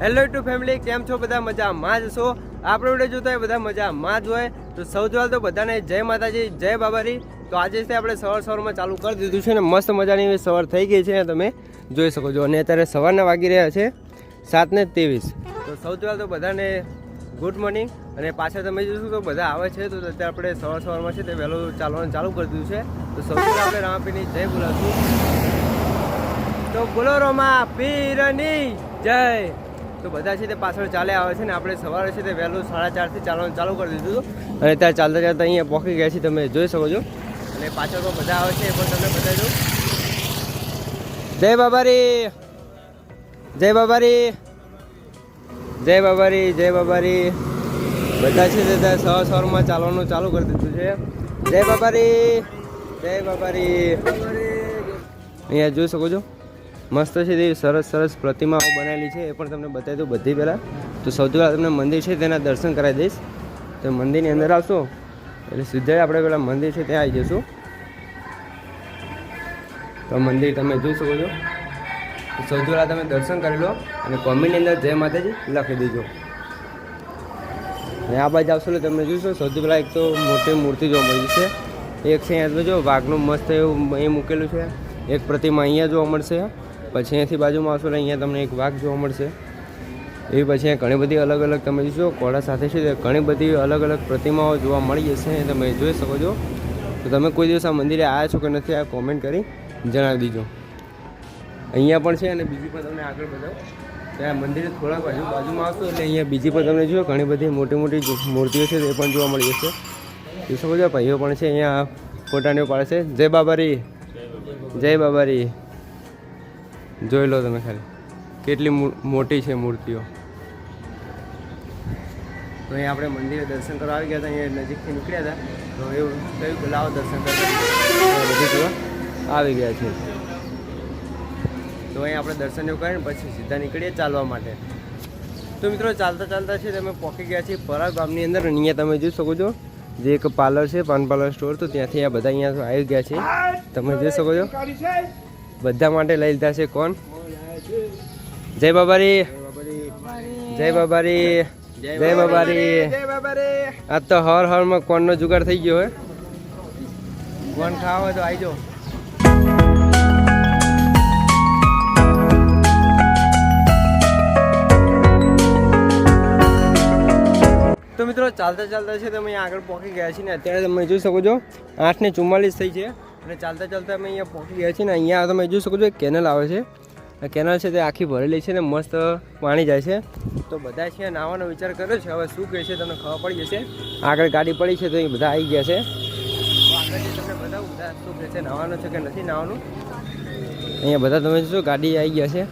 Hello two family કેમ છો બધા? મજામાં જ છો? આપણે વીડિયો જોતા હોય બધા મજામાં જ હોય. તો સૌથી પહેલાં તો બધાને જય માતાજી, જય બાબારી. તો આજે છે આપણે સવાર સવારમાં ચાલુ કરી દીધું છે ને મસ્ત મજાની સવાર થઈ ગઈ છે તમે જોઈ શકો છો. અને અત્યારે સવારના વાગી રહ્યા છે સાત ને ત્રેવીસ. તો સૌથી પહેલાં તો બધાને ગુડ મોર્નિંગ અને પાછળ તમે જોશો તો બધા આવે છે. તો અત્યારે આપણે સવાર સવારમાં છે તે વહેલું ચાલવાનું ચાલુ કરી દીધું છે. તો સૌથી આપણે રામાપીની જય બોલાવશું તો બોલો રોમા પીરની જય. તો બધા છે તે પાછળ ચાલે આવે છે ને આપણે સવારે છે તે વહેલું સાડા ચારથી ચાલવાનું ચાલુ કરી દીધું હતું. અને ત્યાં ચાલતા ચાલતા અહીંયા પહોંચી ગયા છે તમે જોઈ શકો છો. અને પાછળ પણ બધા આવે છે એ પણ તમને બતાવી દઉં. જય બાબારી! જય બાબારી! જય બાબારી જય બાબારી! બધા છે તે ત્યાં સવાર સવારમાં ચાલવાનું ચાલુ કરી દીધું છે. જય બાબારી! જય બાબારી! અહીંયા જોઈ શકો છો. મસ્ત છે તેવી સરસ સરસ પ્રતિમાઓ બનાવેલી છે, એ પણ તમને બતાવી દઉં બધી પહેલાં. તો સૌથી પહેલાં તમને મંદિર છે તેના દર્શન કરાવી દઈશ. તો મંદિરની અંદર આવશો, એટલે સીધા આપણે પેલા મંદિર છે ત્યાં આવી જઈશું. તો મંદિર તમે જોઈ શકો છો. સૌથી પહેલાં તમે દર્શન કરી લો અને કોમેન્ટની અંદર જય માતાજી લખી દેજો. અને આ બાજુ આવશો એટલે તમે જોઈશો સૌથી પહેલાં એક તો મોટી મૂર્તિ જોવા મળી છે એક છે અહીંયા જો વાઘનું મસ્ત એવું એ મૂકેલું છે. એક પ્રતિમા અહીંયા જોવા મળશે. પછી અહીંયાથી બાજુમાં આવશો એટલે અહીંયા તમને એક વાઘ જોવા મળશે. એવી પછી અહીંયા ઘણી બધી અલગ અલગ તમે જોશો કોળા સાથે છે ઘણી બધી અલગ અલગ પ્રતિમાઓ જોવા મળી જશે તમે જોઈ શકો છો. તો તમે કોઈ દિવસ આ મંદિરે આવ્યા છો કે નથી આ કોમેન્ટ કરી જણાવી દીજો. અહીંયા પણ છે અને બીજી પણ તમને આગળ બતાવો. ત્યાં મંદિરે થોડાક બાજુ, બાજુમાં આવશો એટલે અહીંયા બીજી પણ તમને જો ઘણી બધી મોટી મોટી મૂર્તિઓ છે તે પણ જોવા મળી જશે. જોઈ શકો છો ભાઈઓ પણ છે, અહીંયા ફોટાને પાડે છે. જય બાબારી. જય બાબારી. જોઈ લો તમે ખાલી. કેટલી મોટી છે મૂર્તિઓ. તો અહીંયા આપણે મંદિરે દર્શન કરવા આવી ગયા હતા, અહીંયા નજીકથી નીકળ્યા હતા. તો એવું કયું લાવો દર્શન કરવા. આવી ગયા છે તો અહીંયા આપણે દર્શન એવું કરીને પછી સીધા નીકળીએ ચાલવા માટે. તો મિત્રો, ચાલતા ચાલતા છે તમે પહોંચી ગયા છીએ પરા ગામની અંદર અહીંયા તમે જોઈ શકો છો, જે એક પાર્લર છે, પાન પાર્લર સ્ટોર, તો ત્યાંથી આ બધા અહીંયા આવી ગયા છે તમે જોઈ શકો છો. બધા માટે લઈ લીધા છે કોણ? જય બાબારી. જય બાબારી. જય બાબારી. આજ તો હર હરમાં કોણનો જુગાડ થઈ ગયો હે. કોણ ખાવા તો આવી તો મિત્રો, ચાલતા ચાલતા છે, તમે આગળ પહોંચી ગયા છીએ ને, અત્યારે તમે જોઈ શકો છો, આઠ ને ચુમ્માલીસ થઈ છે. અને ચાલતા ચાલતા અમે અહીંયા પહોંચી ગયા છીએ ને અહીંયા તમે જોઈ શકો છો એક કેનલ આવે છે. આ કેનલ છે તે આખી ભરેલી છે ને મસ્ત પાણી જાય છે. તો બધા છે નાવાનો વિચાર કર્યો છે હવે શું કહે છે તમને ખબર પડી જશે. આગળ ગાડી પડી છે તો અહીં બધા આવી ગયા છે. તમને બધા શું કહે છે નાવાનું છે કે નથી નાવાનું અહીંયા બધા તમે જોશો ગાડી આવી ગયા છે.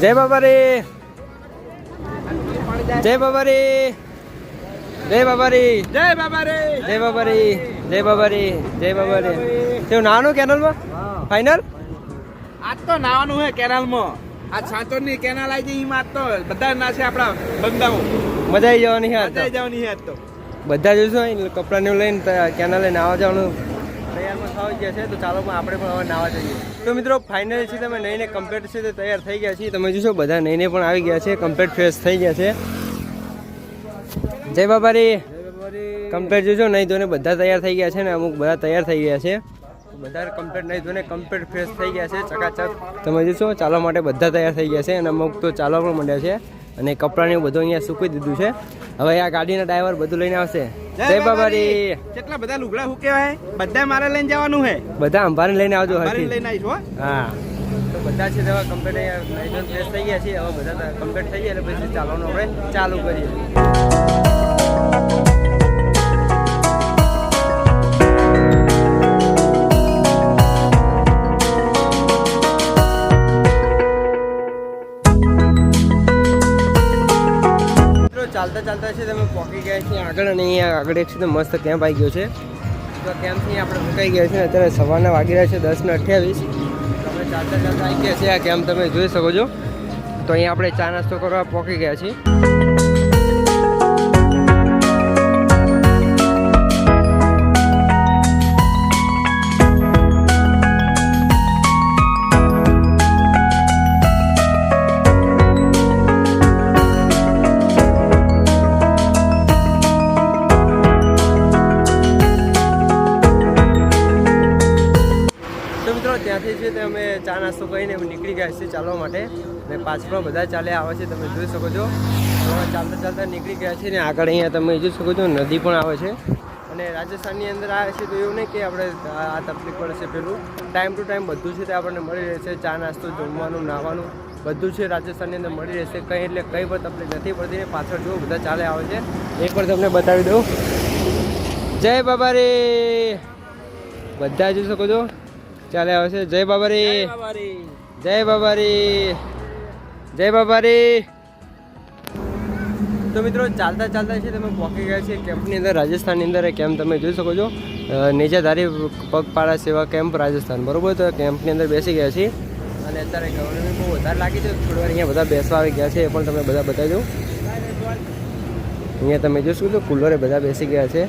જય બાબા રે જય બાબા રે જય બાબા રે જય બાબા રે જય બાબારી! જય બાબારી જય બાબારી. તેવું નાનું કેનલમાં? ફાઇનલ આજ તો નાવાનું હે કેનાલમાં. આ સાંચોરની કેનાલ આવી જઈ એમાં આજ તો બધા ના છે આપણા બંદાઓ મજા આવી જવાની છે મજા તો. જવાની હે આજ તો. બધા જોઈશું અહીં કપડાને એવું લઈને કેનલ કેનાલે નાવા જવાનું. તૈયારમાં થવા ગયા છે તો ચાલો પણ આપણે પણ હવે નાવા જઈએ. તો મિત્રો ફાઇનલ છે તમે નઈને કમ્પ્લીટ છે તે તૈયાર થઈ ગયા છીએ. તમે જોશો બધા નઈને પણ આવી ગયા છે કમ્પ્લીટ ફ્રેશ થઈ ગયા છે. જય બાબારી. કમ્પ્લીટ જોજો નહીં ધોને બધા તૈયાર થઈ ગયા છે ને અમુક બધા તૈયાર થઈ ગયા છે. બધા કમ્પ્લેટ નહીં ધોને કમ્પ્લેટ ફ્રેશ થઈ ગયા છે ચકાચક. તમે જોશો ચાલવા માટે બધા તૈયાર થઈ ગયા છે અને અમુક તો ચાલવા પણ માંડ્યા છે અને કપડાને બધું અહીંયા સૂકવી દીધું છે. હવે આ ગાડીના ડ્રાઈવર બધું લઈને આવશે. જય બાબારી કેટલા બધા લુગડા શું કહેવાય? બધા મારે લઈને જવાનું હે. બધા અંબારે લઈને આવજો લઈને આવીશ હા. તો બધા છે દવા કમ્પ્લીટ ફ્રેશ થઈ ગયા છે હવે બધા કમ્પ્લીટ થઈ ગયા એટલે પછી ચાલવાનું આપણે ચાલુ કરીએ. ચાલતા છે, તમે પહોંચી ગયા છીએ આગળ અને અહીંયા આગળ એક છે મસ્ત કેમ્પ આવી ગયો છે. તો કેમ્પથી આપણે મુકાઈ ગયા છીએ, અત્યારે સવારના વાગી રહ્યા છે, દસ ને અઠ્યાવીસ. તમે ચાલતા ચાલતા આવી ગયા છે આ કેમ્પ તમે જોઈ શકો છો. તો અહીંયા આપણે ચા નાસ્તો કરવા પહોંચી ગયા છીએ. ચાલવા માટે અને પાછળ બધા ચાલ્યા આવે છે, તમે જોઈ શકો છો. ચાલતા ચાલતા નીકળી ગયા છે ને આગળ અહીંયા તમે જોઈ શકો છો, નદી પણ આવે છે. અને રાજસ્થાનની અંદર આવે છે તો એવું નહીં કે આપણે આ તકલીફ પડે છે પેલું. ટાઈમ ટુ ટાઈમ બધું છે તે આપણને મળી રહેશે, ચા નાસ્તો, જમવાનું, નાહવાનું, બધું છે રાજસ્થાનની અંદર મળી રહેશે. કંઈ એટલે કંઈ પણ તકલીફ નથી પડતી પાછળ જો બધા ચાલે આવે છે. એક પણ તમને બતાવી દઉં. જય બાબા રે બધા જોઈ શકો છો? ચાલે આવે છે. જય બાબા રે જય બાબા રે જય બાબા રે તો મિત્રો, ચાલતા ચાલતા છે, તમે પહોંચી ગયા છે કેમ્પની અંદર, રાજસ્થાનની અંદર કેમ્પ તમે જોઈ શકો છો. નીચેધારી પગપાળા સેવા કેમ્પ રાજસ્થાન. બરાબર? તો કેમ્પની અંદર બેસી ગયા છીએ. અને અત્યારે ગવર્મેન્ટ બહુ વધારે લાગી છે. થોડી વાર અહીંયા બધા બેસવા આવી ગયા છે, એ પણ તમને બધા બતાવી દઉં. અહીંયા તમે જોશો તો કુલરે બધા બેસી ગયા છે.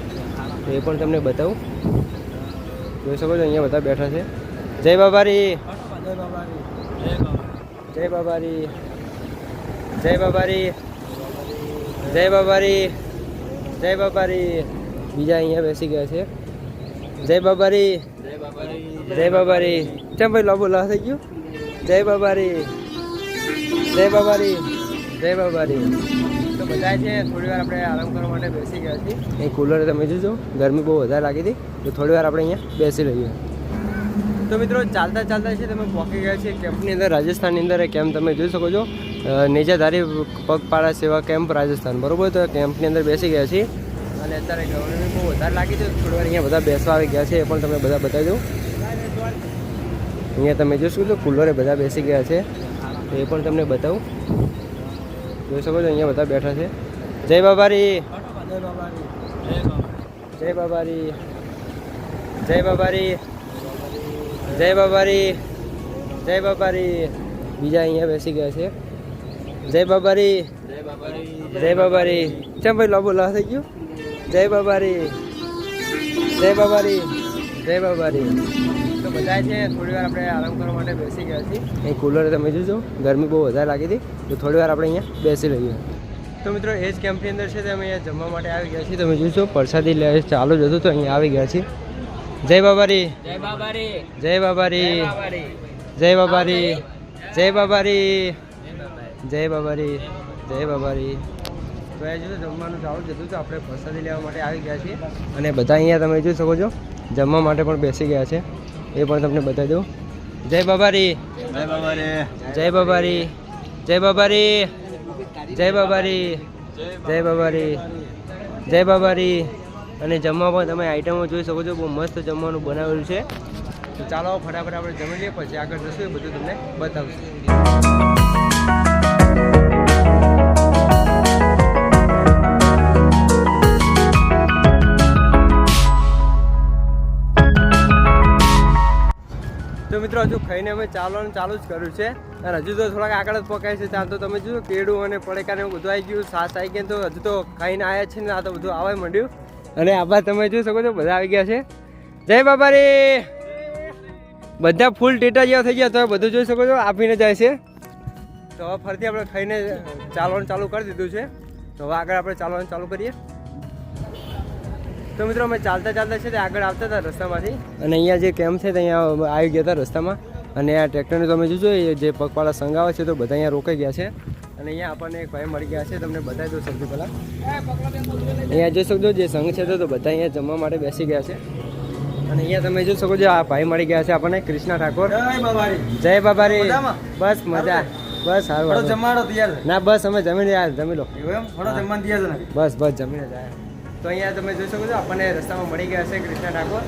એ પણ તમને બતાવું. જોઈ શકો છો, અહીંયા બધા બેઠા છે. જય બાબારી જય બાબારી જય બાબારી. જય બાબારી. જય બાબારી. બીજા અહીંયા બેસી ગયા છે. જય બાબારી. જય બાબારી. ચમ ભાઈ લાંબુ લા થઈ ગયું. જય બાબારી. જય બાબારી. જય બાબારી. તો બધા છે થોડી વાર આપણે આરામ કરવા માટે બેસી ગયા છીએ. અહીં કુલર તમે જોજો. ગરમી બહુ વધારે લાગી હતી. તો થોડી વાર આપણે અહીંયા બેસી લઈએ તો મિત્રો ચાલતા ચાલતા છે, તમે પહોંચી ગયા છે કેમ્પની અંદર, રાજસ્થાનની અંદર કેમ્પ તમે જોઈ શકો છો. નીચાધારી પગપાળા સેવા કેમ્પ રાજસ્થાન, બરોબર? તો કેમ્પની અંદર બેસી ગયા છીએ. અને અત્યારે ગવર્મેન્ટ બહુ વધારે લાગી છે, થોડી અહીંયા બધા બેસવા આવી ગયા છે, એ પણ તમને બધા બતાવી દઉં. અહીંયા તમે જોઈ શકો છો, કુલરે બધા બેસી ગયા છે, એ પણ તમને બતાવું. જોઈ શકો છો, અહીંયા બધા બેઠા છે. જય બાબારી જય બાબારી. જય બાબારી. જય બાબારી. જય બાબારી બીજા અહીંયા બેસી ગયા છે. જય બાબારી જય બાબારી. ચમ ભાઈ લાંબો લા થઈ ગયું? જય બાબારી જય બાબારી જય બાબારી. તો બધા છે થોડી વાર આપણે આરામ કરવા માટે બેસી ગયા છીએ. અહીં કુલર તમે જોજો. ગરમી બહુ વધારે લાગી હતી તો થોડી વાર આપણે અહીંયા બેસી લઈએ તો મિત્રો એ જ કેમ્પની અંદર છે અમે અહીંયા જમવા માટે આવી ગયા છીએ. તમે જોશો પ્રસાદી લે ચાલુ જ હતું તો અહીંયા આવી ગયા છીએ. જય બાબારી જય બાબારી જય બાબારી બાબારી જય બાબારી જય બાબારી જય બાબારી જય બાબારી તો એ જો જમવાનું ચાલુ જ હતું તો આપણે પ્રસાદી લેવા માટે આવી ગયા છીએ અને બધા અહીંયા તમે જોઈ શકો છો જમવા માટે પણ બેસી ગયા છે એ પણ તમને બતાવી દઉં જય બાબારી જય બાબારી જય બાબારી જય બાબારી જય બાબારી જય બાબારી જય બાબારી અને જમવા પણ તમે આઈટમો જોઈ શકો છો. બહુ મસ્ત જમવાનું બનાવેલું છે. તો ચાલો ફટાફટ આપણે જમી લઈએ, પછી આગળ જશું, એ બધું તમને બતાવશું. તો મિત્રો, હજુ ખાઈને અમે ચાલવાનું ચાલુ જ કર્યું છે. અને હજુ તો થોડાક આગળ જ પકાય છે. ત્યાં તો તમે જોયું, કેળું અને પડેકાને બધું આવી ગયું, સાસ આવી ગયા તો હજુ તો ખાઈને આવ્યા છે ને, આ તો બધું આવવા માંડ્યું. અને આબા તમે જોઈ શકો છો, બધા આવી ગયા છે. જય બાબા રે બધા ફૂલ ટેટા જેવા થઈ ગયા તો બધું જોઈ શકો છો આપીને જાય છે. તો હવે ફરીથી આપણે ખાઈને ચાલવાનું ચાલુ કરી દીધું છે. તો હવે આગળ આપણે ચાલવાનું ચાલુ કરીએ. તો મિત્રો, અમે ચાલતા ચાલતા છે તે આગળ આવતા હતા રસ્તામાંથી. અને અહીંયા જે કેમ્પ છે તે અહીંયા આવી ગયા હતા રસ્તામાં. અને આ ટ્રેક્ટરને તમે જોજો જે પગપાળા સંગાવે છે તો બધા અહીંયા રોકાઈ ગયા છે. અને અહીંયા આપણને એક ભાઈ મળી ગયા છે તમને બધા જોઈ શકજો પહેલાં. અહીંયા જોઈ શકજો જે સંઘ છે તો બધા અહીંયા જમવા માટે બેસી ગયા છે. અને અહીંયા તમે જોઈ શકો છો આ ભાઈ મળી ગયા છે આપણને કૃષ્ણ ઠાકોર. જય બાબારી. બસ મજા. બસ સારું જમાડો તૈયાર ના બસ અમે જમીને યાર જમી લો. જમવાનું તૈયાર બસ બસ જમીને જાય. તો અહીંયા તમે જોઈ શકો છો આપણને રસ્તામાં મળી ગયા છે કૃષ્ણ ઠાકોર.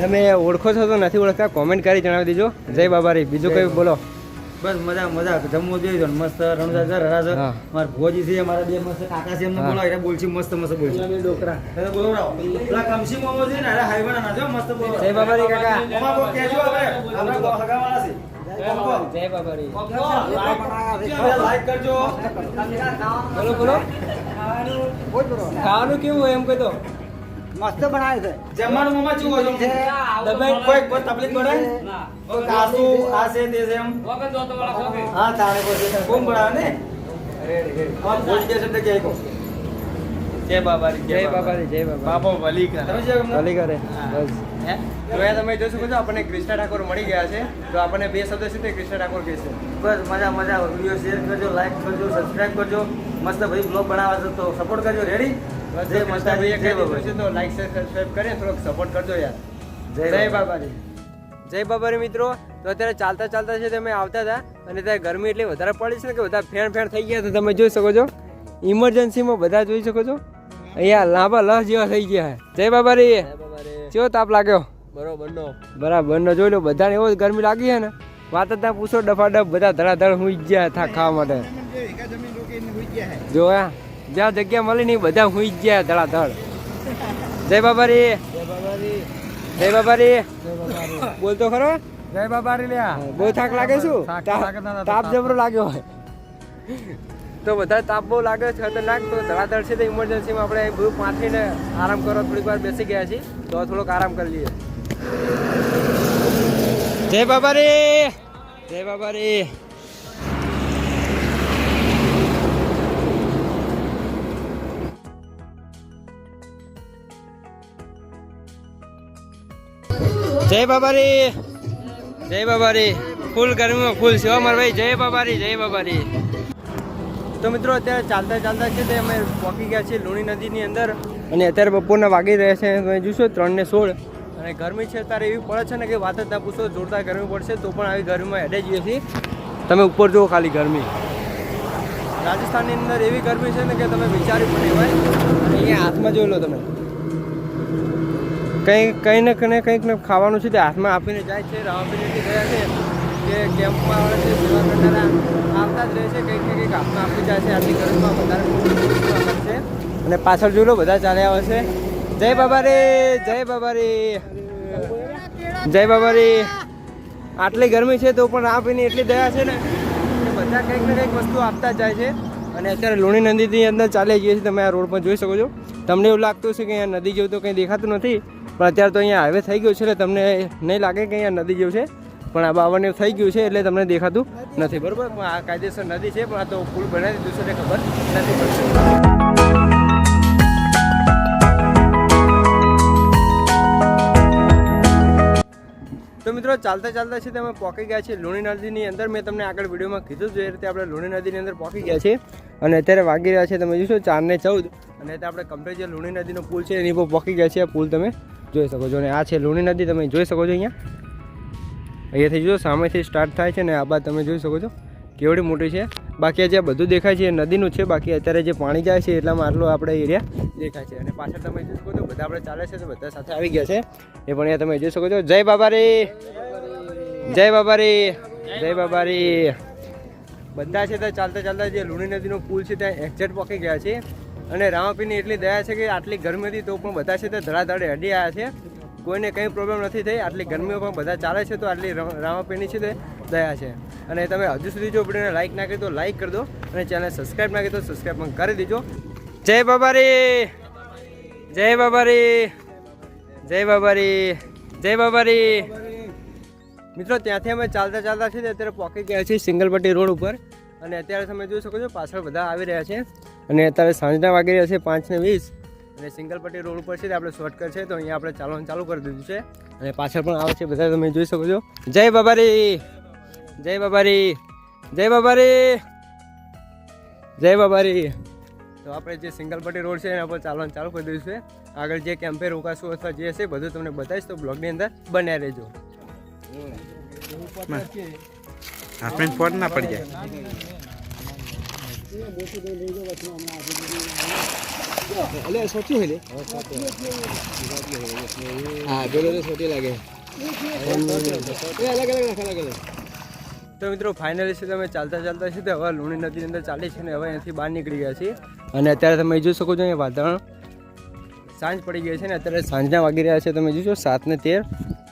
તમે ઓળખો છો તો નથી ઓળખતા કોમેન્ટ કરી જણાવી દીજો. જય બાબારી. બીજું કંઈ બોલો. બસ મજા મજા જમવું જોઈએ તો મસ્ત. રમઝાન છે હરા છે. મારા ભોજી છે મારા બે મસ્ત કાકા છે એમને. બોલાવો એટલે બોલશી મસ્ત મસ્ત બોલશી. ડોકરા. બોલાવો પેલા કમસી મોમો છે ને અરે હાઈવાના ના જો મસ્ત બોલો. જય બાબારી કાકા. મોમા કોક કહેજો આપણે. આપણે બહુ હગાવાના છે. જય બાબા રી લાઈક કરજો. બોલો બોલો. ખાવાનું કેવું હોય એમ કહી દો. મસ્ત બનાવે છે. જમવાનું મોમાં ચૂકો છો? તમે કોઈ કોઈ તકલીફ પડે? કોઈ કાસુ આ છે તે છે એમ? હા તારે કોઈ છે. કોમ બનાવે ને? હા. બોલ કે છે તે કે કો જય બાબારી જય બાબારી જય બાબા. બાપો વલી કરે. તમે જે ભલી કરે. બસ. હે? તો તમે જોઈ શકો છો આપણને કૃષ્ણા ઠાકોર મળી ગયા છે. તો આપણને બે શબ્દ છે તે કૃષ્ણા ઠાકોર કહેશે બસ મજા મજા. વીડિયો શેર કરજો લાઈક કરજો સબસ્ક્રાઇબ કરજો. મસ્ત ભાઈ બ્લોગ બનાવવા છે તો સપોર્ટ કરજો. રેડી બસ જય જો માતા કૃષ્ણાભાઈએ કહી જય દીધું બાબા તો લાઈક શેર સબસ્ક્રાઇબ કરીને થોડોક સપોર્ટ કરજો યાર. જય જય બાબા. જય બાબારી મિત્રો. તો અત્યારે ચાલતા ચાલતા છે તમે આવતા હતા અને ત્યાં ગરમી એટલી વધારે પડી છે ને કે બધા ફેણ ફેણ થઈ ગયા તો તમે જોઈ શકો છો. ઇમરજન્સીમાં બધા જોઈ શકો છો. અહીંયા લાંબા લહ જેવા થઈ ગયા છે. જય બાબારી કેવો તાપ લાગ્યો? બરોબર નો. બરાબર નો. જોઈ લો બધાને એવો જ ગરમી લાગી છે ને. વાત જ ના પૂછો ડફાડફ બધા ધડાધડ હુઈ ગયા થા ખાવા માટે. જો આ જ્યાં જગ્યા મળી નહીં બધા હુઈ ગયા ધડાધડ. જય બાબા બાબારી. જય બાબા રે બોલતો ખરો. જય બાબારી લ્યા. બહુ થાક લાગે શું? ના, ના, તાપ. જબરો લાગ્યો હોય. તો બધા તાપ બહુ લાગે છે ખતરનાક. તો ધડાધડ છે તો ઇમરજન્સીમાં આપણે બધું પાથરીને આરામ કરો થોડીક વાર બેસી ગયા છીએ. તો થોડોક આરામ કરી લઈએ. જય બાબા રે જય બાબારી. જય બાબારી. જય બાબારી. ફૂલ ગરમીમાં ફૂલ છે હો મારા ભાઈ. જય બાબારી જય બાબારી. તો મિત્રો અત્યારે ચાલતા ચાલતા છે તે અમે પહોંચી ગયા છીએ લુણી નદીની અંદર. અને અત્યારે બપોરના વાગી રહ્યા છે. તમે જોશો ત્રણ ને સોળ. અને ગરમી છે અત્યારે એવી પડે છે ને કે વાત જ ના પૂછો જોરદાર ગરમી પડશે તો પણ આવી ગરમીમાં હેડે જઈએ છીએ તમે ઉપર જુઓ ખાલી ગરમી. રાજસ્થાનની અંદર એવી ગરમી છે ને કે તમે વિચારી પડે હોય. અને અહીંયા હાથમાં જોઈ લો તમે. કંઈ કંઈ ને કંઈ કંઈક ને ખાવાનું છે તે હાથમાં આપીને જાય છે રામાપીને ગયા છે કે કેમ્પમાં આવે છે, સેવા કરનારા આવતા જ રહે છે, કંઈક ને કંઈક હાથમાં આપી જાય છે આટલી ગરમીમાં વધારે છે. અને પાછળ જોઈ લો, બધા ચાલ્યા આવે છે. જય બાબા રે જય બાબા રે જય બાબા રે આટલી ગરમી છે તો પણ આપીને એટલી દયા છે ને બધા કંઈક ને કંઈક વસ્તુ આપતા જ જાય છે. અને અત્યારે લુણી નદીની અંદર ચાલી જઈએ છીએ તમે આ રોડ પર જોઈ શકો છો. તમને એવું લાગતું છે કે અહીંયા નદી જેવું તો કંઈ દેખાતું નથી. પણ અત્યારે તો અહીંયા હાઈવે થઈ ગયો છે એટલે તમને નહીં લાગે કે અહીંયા નદી જેવું છે. પણ આ બાવન થઈ ગયું છે એટલે તમને દેખાતું નથી. બરાબર? પણ આ કાયદેસર નદી છે, પણ આ તો પુલ બનાવી દીધું છે ખબર નથી પડતી. તો મિત્રો, ચાલતા ચાલતા છે તમે પહોંચી ગયા છે લુણી નદીની અંદર. મેં તમને આગળ વિડીયોમાં કીધું એ રીતે આપણે લુણી નદીની અંદર પહોંચી ગયા છે અને અત્યારે વાગી રહ્યા છે તમે જોશો ચાર ને ચૌદ. અને આપણે કમ્પ્લીટ જે લુણી નદીનો પુલ છે, એની પર પહોંચી ગયા છે આ પુલ તમે. જોઈ શકો છો. અને આ છે લુણી નદી, તમે જોઈ શકો છો અહીંયા. અહીંયાથી જો સામેથી સ્ટાર્ટ થાય છે ને આ બાદ તમે જોઈ શકો છો. કેવડી મોટી છે. બાકી જે બધું દેખાય છે એ નદીનું છે. બાકી અત્યારે જે પાણી જાય છે એટલામાં આટલો આપણે એરિયા દેખાય છે. અને પાછળ તમે જોઈ શકો છો, બધા આપણે ચાલે છે તો બધા સાથે આવી ગયા છે. એ પણ અહીંયા તમે જોઈ શકો છો. જય બાબા રે જય બાબા રે જય બાબા રે બધા છે ત્યાં ચાલતા ચાલતા જે લુણી નદીનો પુલ છે ત્યાં એક્ઝેટ પહોંચી ગયા છે. અને રામાપીની એટલી દયા છે કે આટલી ગરમી હતી તો પણ બધા છે તે ધડાધડ હડી આવ્યા છે. કોઈને કંઈ પ્રોબ્લેમ નથી થઈ, આટલી ગરમીઓ પણ બધા ચાલે છે તો આટલી રામાપીની છે તે દયા છે. અને તમે હજુ સુધી જો વિડીયોને લાઈક ના કરી તો લાઈક કરી દો અને ચેનલ સબસ્ક્રાઈબ ના કરી તો સબસ્ક્રાઈબ પણ કરી દેજો. જય બાબારી! જય બાબારી! જય બાબારી! જય બાબારી! મિત્રો, ત્યાંથી અમે ચાલતા ચાલતા છીએ અત્યારે પહોંચી ગયા છીએ સિંગલપટ્ટી રોડ ઉપર. અને અત્યારે તમે જોઈ શકો છો પાછળ બધા આવી રહ્યા છે. અને અત્યારે સાંજના વાગી રહ્યા છે પાંચને વીસ. અને સિંગલપટ્ટી રોડ ઉપર છે આપણે શોર્ટકટ છે, તો અહીંયા આપણે ચાલવાનું ચાલુ કરી દીધું છે. અને પાછળ પણ આવે છે બધા તમે જોઈ શકો છો. જય બાબારી! જય બાબારી! જય બાબારી! જય બાબારી! તો આપણે જે સિંગલ પટ્ટી રોડ છે, એના પર ચાલવાનું ચાલુ કરી દીધું છે. આગળ જે કેમ્પે રોકાશું અથવા જે હશે બધું તમને બતાવીશ, તો બ્લોગની અંદર બન્યા રહેજો. આપણે ફોન ના પડી જાય એટલે સોચ્યું હોય હા પેલો સોટી લાગે અલગ અલગ અલગ અલગ તો મિત્રો ફાઇનલી છે તમે ચાલતા ચાલતા છે તે હવે લુણી નદીની અંદર ચાલી છે ને હવે અહીંયાથી બહાર નીકળી ગયા છીએ. અને અત્યારે તમે જોઈ શકો છો અહીંયા વાતાવરણ સાંજ પડી ગઈ છે ને અત્યારે સાંજના વાગી રહ્યા છે. તમે જોશો સાત ને તેર.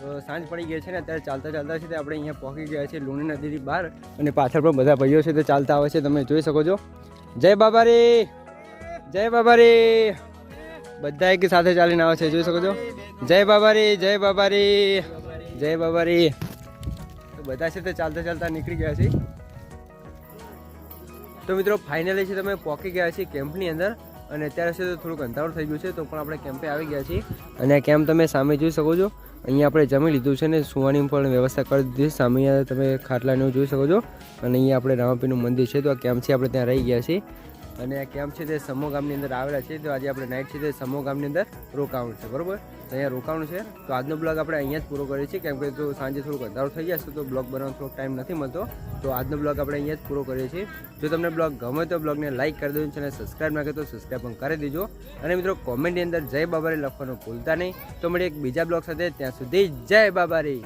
તો સાંજ પડી ગઈ છે ને અત્યારે ચાલતા ચાલતા છે આપણે અહીંયા પહોંચી ગયા છે લુણી નદીની બહાર અને પાછળ પણ બધા ભાઈઓ છે તે ચાલતા આવે છે, તમે જોઈ શકો છો. જય બાબા રે જય બાબા રે બધા એક સાથે ચાલીને આવે છે, જોઈ શકો છો. જય બાબા રે જય બાબા રે જય બાબા રે તો બધા છે તે ચાલતા ચાલતા નીકળી ગયા છે. તો મિત્રો ફાઇનલી છે તમે પહોંચી ગયા છીએ કેમ્પની અંદર અને અત્યારે છે તો થોડુંક અંધારું થઈ ગયું છે, તો પણ આપણે કેમ્પે આવી ગયા છીએ. અને કેમ્પ તમે સામે જોઈ શકો છો. અહીંયા આપણે જમી લીધું છે ને, સુવાની પણ વ્યવસ્થા કરી દીધી સામે તમે ખાટલાને જોઈ શકો છો. અને અહીંયા આપણે રામાપીનું મંદિર છે. તો આ કેમ્પથી આપણે ત્યાં રહી ગયા છીએ. અને આ કેમ્પ છે તે સમો ગામની અંદર આવેલા છે, તો આજે આપણે નાઇટ છે તે સમો ગામની અંદર રોકાવાનું છે, બરોબર? અહીંયા રોકાવાનું છે. તો આજનો બ્લોગ આપણે અહીંયા જ પૂરો કરીએ છીએ. કેમ કે જો સાંજે થોડુંક વધારો થઈ જશે, તો બ્લોગ બનાવવાનો થોડોક ટાઈમ નથી મળતો. તો આજનો બ્લોગ આપણે અહીંયા જ પૂરો કરીએ છીએ. જો તમને બ્લોગ ગમે તો બ્લોગને લાઇક કરી દેજો અને સબસ્ક્રાઈબ ના કરે તો સબસ્ક્રાઈબ પણ કરી દેજો. અને મિત્રો કોમેન્ટની અંદર જય બાબારી લખવાનું ભૂલતા નહીં. તો મળી એક બીજા બ્લોગ સાથે. ત્યાં સુધી જય બાબારી.